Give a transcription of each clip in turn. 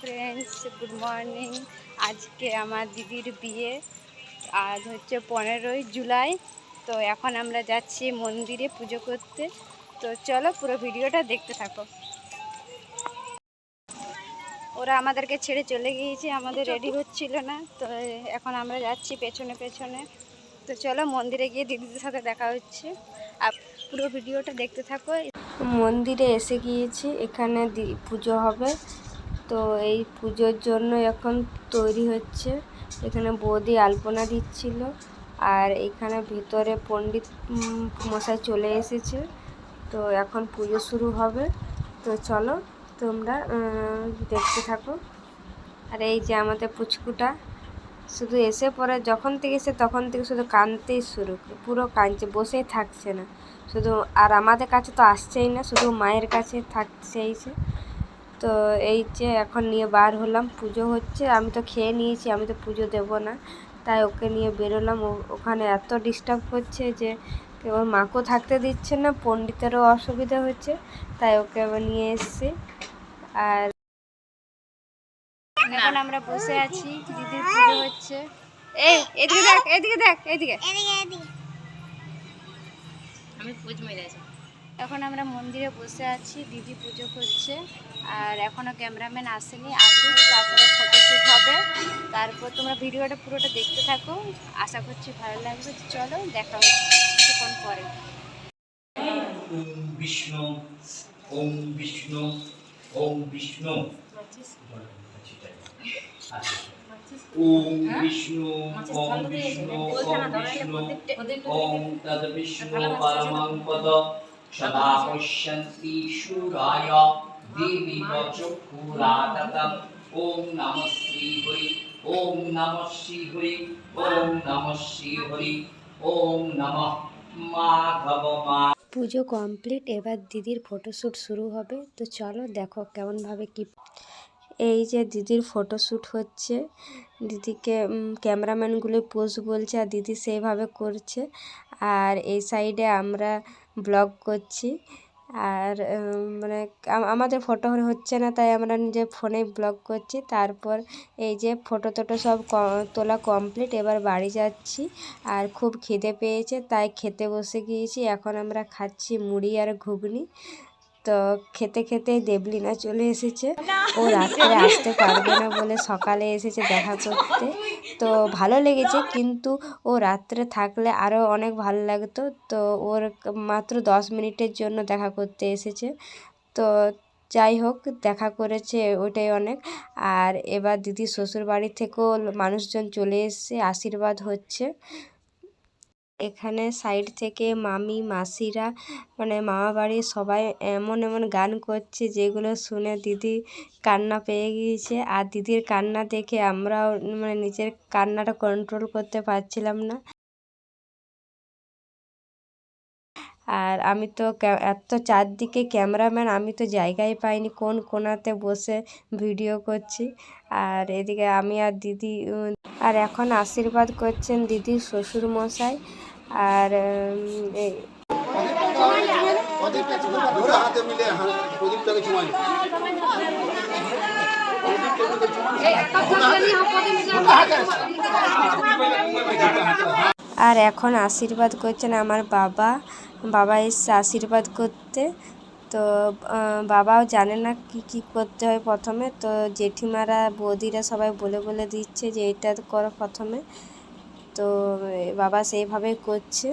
Friends good morning আজকে আমার দিদির বিয়ে। আজ হচ্ছে পনেরোই জুলাই। তো এখন আমরা যাচ্ছি মন্দিরে পুজো করতে। তো চলো পুরো ভিডিওটা দেখতে থাকো। ওরা আমাদেরকে ছেড়ে চলে গিয়েছে আমাদের রেডি হচ্ছিল না তো এখন আমরা যাচ্ছি পেছনে পেছনে। তো চলো মন্দিরে গিয়ে দিদিদের সাথে দেখা হচ্ছে। আর পুরো ভিডিওটা দেখতে থাকো। মন্দিরে এসে গিয়েছি এখানে পুজো হবে। তো এই পুজোর জন্য এখন তৈরি হচ্ছে। এখানে বৌদি আলপনা দিচ্ছিল। আর এখানে ভিতরে পণ্ডিত মশাই চলে এসেছে। তো এখন পুজো শুরু হবে। তো চলো তোমরা দেখতে থাকো। আর এই যে আমাদের পুচকুটা, শুধু এসে পরে যখন থেকে এসে তখন থেকে শুধু কাঁদতেই শুরু পুরো কাঁদছে, বসেই থাকছে না। শুধু, আর আমাদের কাছে তো আসছেই না, শুধু মায়ের কাছে থাকছেই সে। তো এই যে এখন নিয়ে বার হলাম, পুজো হচ্ছে, আমি তো খেয়ে নিয়েছি, আমি তো পুজো দেব না। তাই ওকে নিয়ে বেরোলাম ওখানে এত ডিস্টার্ব করছে যে কে ওর মাকেও থাকতে দিচ্ছে না, পণ্ডিতেরও অসুবিধা হচ্ছে, তাই ওকে আবার নিয়ে এসেছি। আর এখন আমরা বসে আছি দিদির পুজো হচ্ছে। এই এদিকে দেখ এদিকে দেখ এদিকে। আমি পুজ মেরেছি এখন আমরা মন্দিরে বসে আছি দিদি পুজো করছে। আর এখনও ক্যামেরাম্যান আসেনি আসুক তারপরে ফটোশ্যুট হবে। তারপর তোমরা ভিডিওটা পুরোটা দেখতে থাকো। আশা করছি ভালো লাগবে। চলো দেখা হচ্ছে কিছুক্ষণ পরে। ওম বিষ্ণু ওম বিষ্ণু। ওম বিষ্ণু। ওম বিষ্ণু ওম বিষ্ণু ওম বিষ্ণু ওম তদ বিষ্ণু পরমং পদ সদা পশ্যন্তি শূরায় দেবী চক্ষুরাততম ওম নমঃ শ্রী হরি ওম নমঃ শ্রী হরি ওম নমঃ শ্রী হরি ওম নমঃ মাধব মা পুজো কমপ্লিট এবার দিদির ফটোশ্যুট শুরু হবে। তো চলো দেখো কেমনভাবে কি এই যে দিদির ফটোশ্যুট হচ্ছে, দিদিকে ক্যামেরাম্যানগুলো পোজ বলছে আর দিদি সেইভাবে করছে। আর এই সাইডে আমরা ব্লগ করছি। আর মানে আমাদের ফটো হচ্ছে না, তাই আমরা নিজে ফোনে ব্লগ করছি। তারপর এই যে ফটো টটো সব তোলা কমপ্লিট এবার বাড়ি যাচ্ছি। আর খুব খিদে পেয়েছে, তাই খেতে বসে গিয়েছি। এখন আমরা খাচ্ছি মুড়ি আর ঘুগনি। তো খেতে খেতে দেবলিনা চলে এসেছে। ও রাত্রে আসতে পারবে না বলে সকালে এসেছে দেখা করতে। তো ভালো লেগেছে কিন্তু ও রাত্রে থাকলে আরও অনেক ভালো লাগতো। তো ওর মাত্র দশ মিনিটের জন্য দেখা করতে এসেছে। তো যাই হোক দেখা করেছে ওটাই অনেক। আর এবার দিদি শ্বশুর বাড়ি থেকেও মানুষজন চলে এসছে আশীর্বাদ হচ্ছে। এখানে সাইড থেকে মামি, মাসিরা মানে মামা বাড়ির সবাই এমন এমন গান করছে যেগুলো শুনে দিদি কান্না পেয়ে গিয়েছে। আর দিদির কান্না দেখে আমরাও মানে নিজের কান্নাটা কন্ট্রোল করতে পারছিলাম না। আর আমি তো এত চারদিকে ক্যামেরাম্যান আমি তো জায়গাই পাইনি, কোন কোণাতে বসে ভিডিও করছি। আর এদিকে আমি আর দিদি আর এখন আশীর্বাদ করছেন দিদির শ্বশুর মশাই। আর আর এখন আশীর্বাদ করছেন আমার বাবা। বাবা এসছে আশীর্বাদ করতে। তো বাবাও জানে না কি কি করতে হয় প্রথমে। তো, জেঠিমারা, বৌদিরা সবাই বলে বলে দিচ্ছে যে, এটা করো প্রথমে। তো, বাবা সেইভাবেই করছে।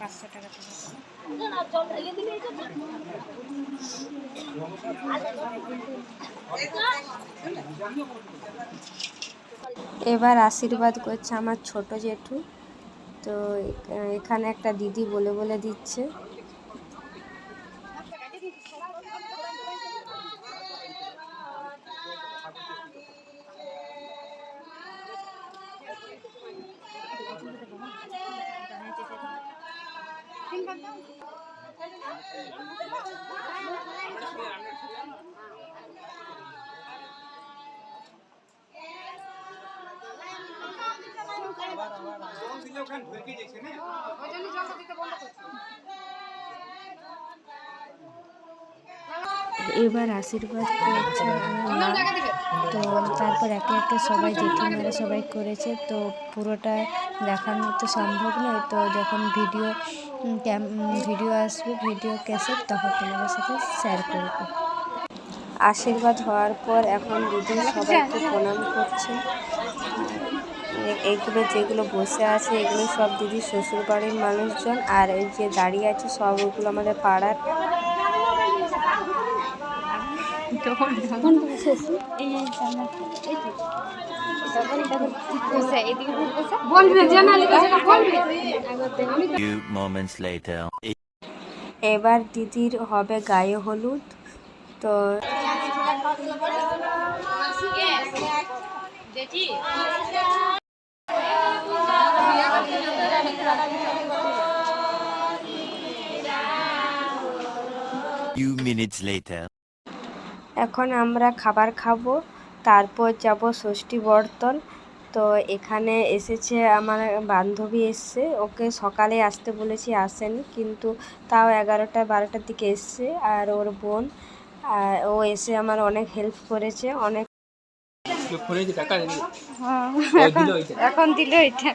পাঁচশো টাকা এবার আশীর্বাদ করছে আমার ছোট জেঠু। তো এখানে একটা দিদি বলে বলে দিচ্ছে। এবার আশীর্বাদ করছে মা। তো তারপর একে একে সবাই জেঠিমারা সবাই করেছে তো পুরোটা দেখানো তো সম্ভব নয় তো যখন ভিডিও ভিডিও আসবে, ভিডিও ক্যাসেট, তখন তোমাদের সাথে শেয়ার করব আশীর্বাদ হওয়ার পর এখন দিদি সবাইকে প্রণাম করছে এইগুলো যেগুলো বসে আছে, এগুলো সব দিদি শ্বশুর বাড়ির মানুষজন আর এই যে দাঁড়িয়ে আছে, সব ওগুলো আমাদের পাড়ার. এবার দিদির হবে গায়ে হলুদ তো Few minutes later. এখন আমরা খাবার খাব তারপর যাব ষষ্ঠী বর্তন। তো এখানে এসেছে আমার বান্ধবী এসছে ওকে সকালে আসতে বলেছি আসেনি কিন্তু তাও এগারোটা বারোটার দিকে এসছে আর ওর বোন আর ও এসে আমার অনেক হেল্প করেছে অনেক এখন দিল এটা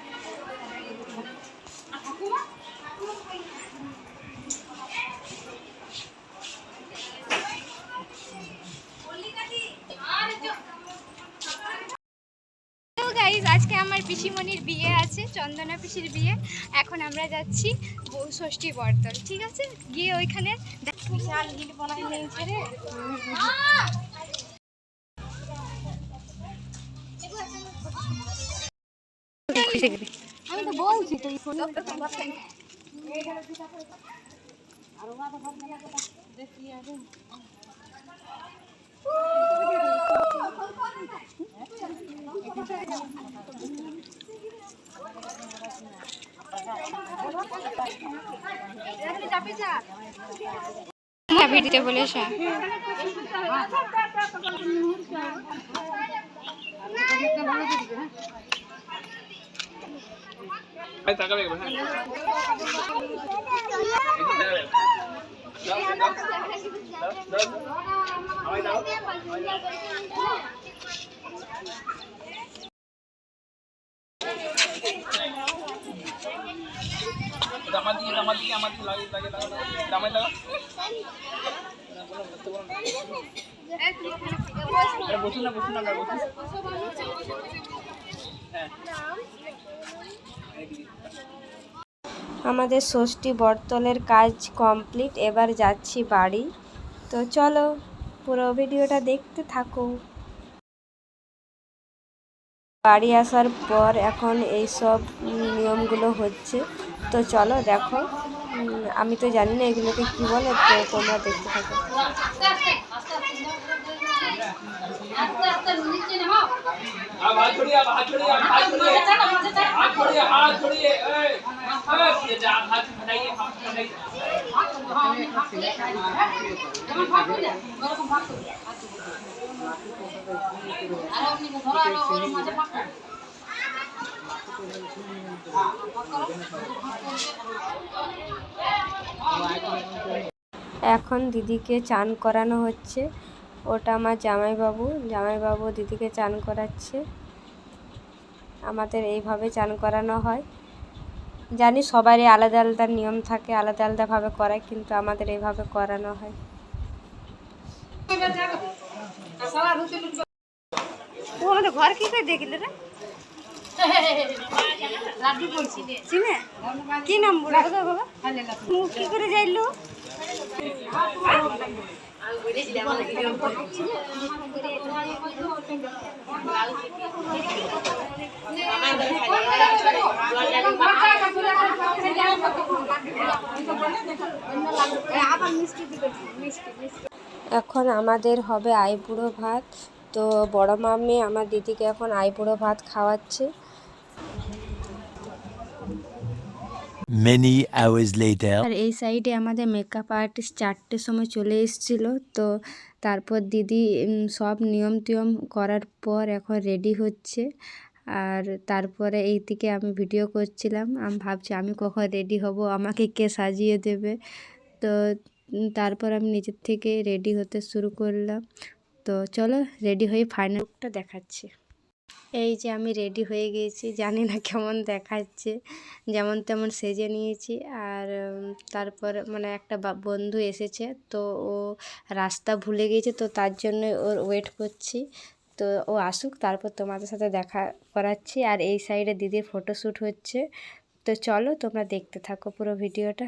গাইজ আজকে আমার পিসিমণির বিয়ে আছে, চন্দনা পিসির বিয়ে। এখন আমরা যাচ্ছি বউ ষষ্ঠী বর্তন, ঠিক আছে? গিয়ে ওইখানে আমি তো বলছি ভেজিটেবল এসে আমি বলেছ আমাদের ষষ্ঠী বর্তলের কাজ কমপ্লিট, এবার যাচ্ছি বাড়ি। তো চলো, পুরো ভিডিওটা দেখতে থাকো। বাড়ি আসার পর এখন এই সব নিয়মগুলো হচ্ছে। তো চলো দেখো। আমি তো জানি না এগুলোকে কী বলে, তো তোমরা দেখতে থাকো। আপনি ধরো মাঝে এখন দিদিকে চান করানো হচ্ছে। ওটা আমার জামাইবাবু। জামাইবাবু দিদিকে চান করাচ্ছে। আমাদের এইভাবে চান করানো হয়। জানি সবারই আলাদা আলাদা নিয়ম থাকে, আলাদা আলাদাভাবে করায়, কিন্তু আমাদের এইভাবে করানো হয়। ঘর কি করে দেখলে রে? চিনে? কি নাম বলে? বাবা কি করে যাইলো এখন আমাদের হবে আইবুড়ো ভাত। তো বড় মামি আমার দিদিকে এখন আইবুড়ো ভাত খাওয়াচ্ছে। Many hours later. আর এই সাইডে আমাদের মেকআপ আর্টিস্ট চারটের সময় চলে এসেছিল। তো তারপর দিদি সব নিয়ম টিয়ম করার পর এখন রেডি হচ্ছে। আর তারপরে এই দিকে আমি ভিডিও করছিলাম। আমি ভাবছি, আমি কখন রেডি হব? আমাকে কে সাজিয়ে দেবে? তো তারপর আমি নিজের থেকে রেডি হতে শুরু করলাম। তো চলো রেডি হয়ে ফাইনাল লুকটা দেখাচ্ছি। এই যে আমি রেডি হয়ে গিয়েছি জানি না কেমন দেখাচ্ছে, যেমন তেমন সেজে নিয়েছি। আর তারপর মানে একটা বন্ধু এসেছে, তো ও রাস্তা ভুলে গিয়েছে তো তার জন্য ওর ওয়েট করছি। তো ও আসুক, তারপর তোমাদের সাথে দেখা করাচ্ছি। আর এই সাইডে দিদির ফটোশ্যুট হচ্ছে। তো চলো তোমরা দেখতে থাকো পুরো ভিডিওটা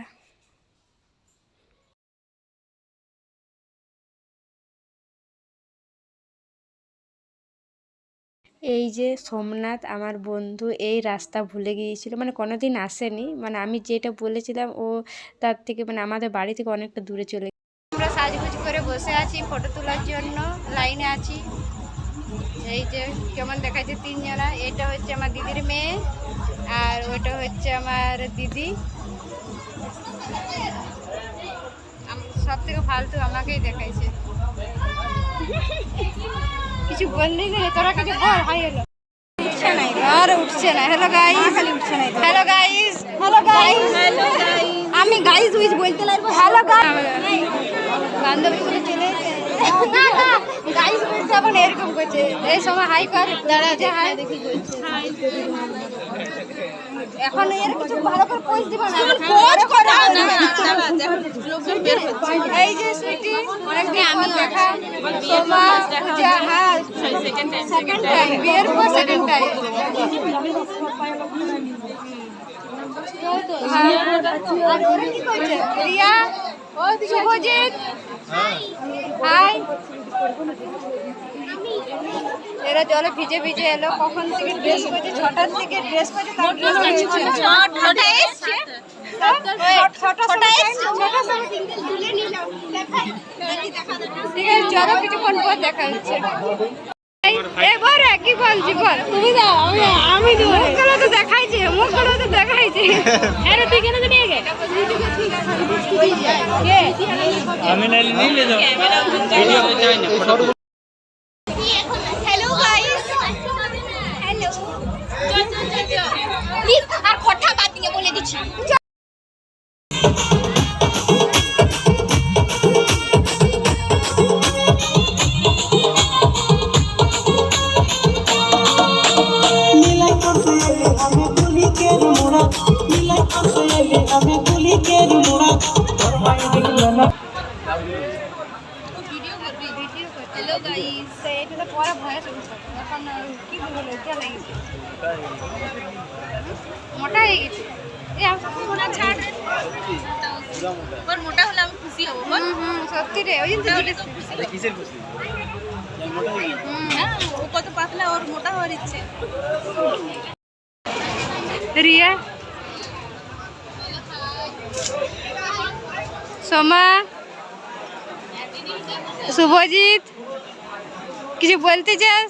এই যে সোমনাথ, আমার বন্ধু, এই রাস্তা ভুলে গিয়েছিল। মানে কোনোদিন আসেনি। মানে আমি যেটা বলেছিলাম, ও তার থেকে মানে আমাদের বাড়ি থেকে অনেকটা দূরে চলে আমরা সাজগুজ করে বসে আছি ফটো তোলার জন্য লাইনে আছি। এই যে কেমন দেখাচ্ছে তিনজনা, এটা হচ্ছে আমার দিদির মেয়ে, আর ওটা হচ্ছে আমার দিদি। সব থেকে ফালতু আমাকেই দেখাইছে। কিছু বললেই না তোরা কিছু বল হাই হলো আর উঠছে না। হ্যালো গাইস খালি উঠছে না hello guys hello guys hello guys আমি গাইস উইজ বলতে লাগবো হ্যালো গাইস বান্ধবী গুলো চলে না না গাইস বলতে আবার এরকম করছে এই সময় হাই কর। দাঁড়া যে হাই দেখি বলছে। এখন এর কিছু ভালো করে পোজ দিব না। পোজ করা না। এই যে সুইটি অনেকদিন আমি দেখা সোমা পূজা হ্যাঁ সেকেন্ড টাইম বিয়ের পর সেকেন্ড টাইম আর ওরা কি করছে? রিয়া ও শুভজিৎ। হাই এরা জলে ভিজে ভিজে এলো। কখন থেকে ড্রেস করছে? ছটার থেকে ড্রেস করছে তার ছটা এসছে। ছটা ছটা তুলে নিলাম। ঠিক আছে চলো কিছুক্ষণ পর দেখা হচ্ছে। এবার কি বলছি বল। তুমি দাও আমি আমি দেবো। মুখগুলো তো দেখাইছে মুখগুলো তো দেখাইছে। আরে তুই কেন নিয়ে গে আমি নাইলে নিয়ে যাও হ্যালো দেখল না হ্যালো গাইস এটা তো পরে ভয়েস এখন কি বলব লজ্জা লাগিছে মোটা হয়ে গেছে এ আমি মোটা হলে আমি খুশি ওই তো হ্যাঁ, ও কত পাতলা ওর মোটা হওয়ার ইচ্ছে রিয়া সোমা শুভজিৎ কিছু বলতে চাস?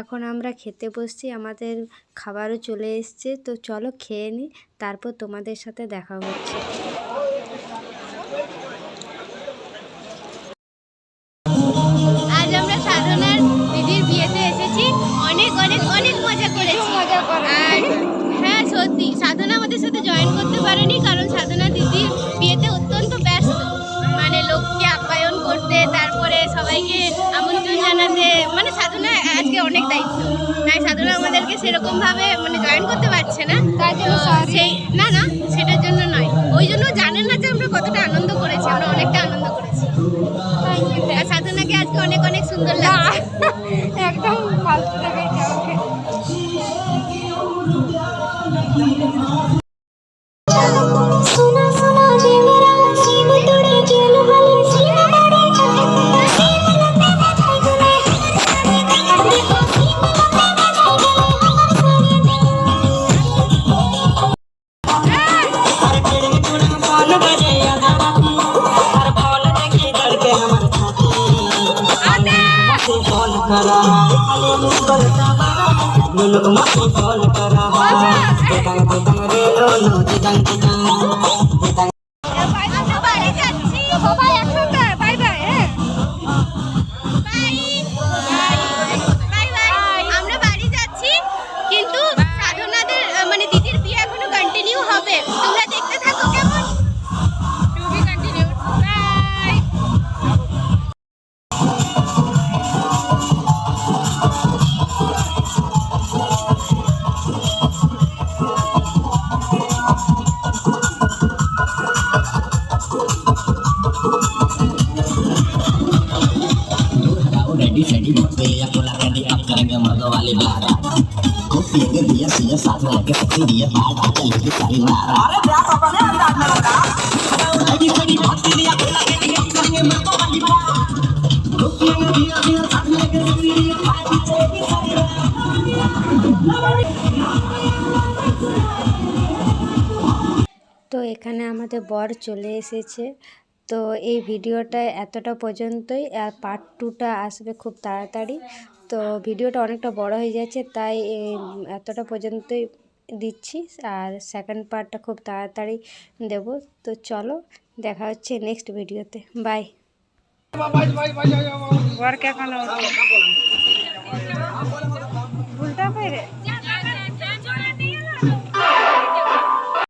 এখন আমরা খেতে বসছি আমাদের খাবারও চলে এসছে। তো চলো খেয়ে নিই তারপর তোমাদের সাথে দেখা হচ্ছে। আজ আমরা সাধনার দিদির বিয়েতে এসেছি। অনেক অনেক অনেক মজা করেছি। আর হ্যাঁ সত্যি সাধনা আমাদের সাথে জয়েন করতে পারেনি কারণ সাধনা আজকে অনেক দায়িত্ব। তাই সাধনা আমাদেরকে সেরকমভাবে মানে জয়েন করতে পারছে না। তার জন্য সেই না না সেটার জন্য নয়। ওই জন্য জানেন না যে আমরা কতটা আনন্দ করেছি আমরা অনেকটা আনন্দ করেছি। সাধনাকে আজকে অনেক অনেক সুন্দর লাগছে। একদম ফালতু बड़ा मुलुक मुझे कॉल कर रहा है दिदंग दिदंग रे लोलो अरे क्या अपने अंदाज में लगा रेडी सेडी बात पे या कोला कैंडी अब करेंगे मर्दों वाली बात खूब पिएंगे बियर सियर साथ में लेके सकती दिए बात चलेगी सारी তো এখানে আমাদের বর চলে এসেছে তো এই ভিডিওটা এতটা পর্যন্তই আর পার্ট টুটা আসবে খুব তাড়াতাড়ি তো ভিডিওটা অনেকটা বড় হয়ে যাচ্ছে তাই এই এতটা পর্যন্তই দিচ্ছি আর সেকেন্ড পার্টটা খুব তাড়াতাড়ি দেব। তো চলো, দেখা হচ্ছে নেক্সট ভিডিওতে বাই ভুলটা পেরে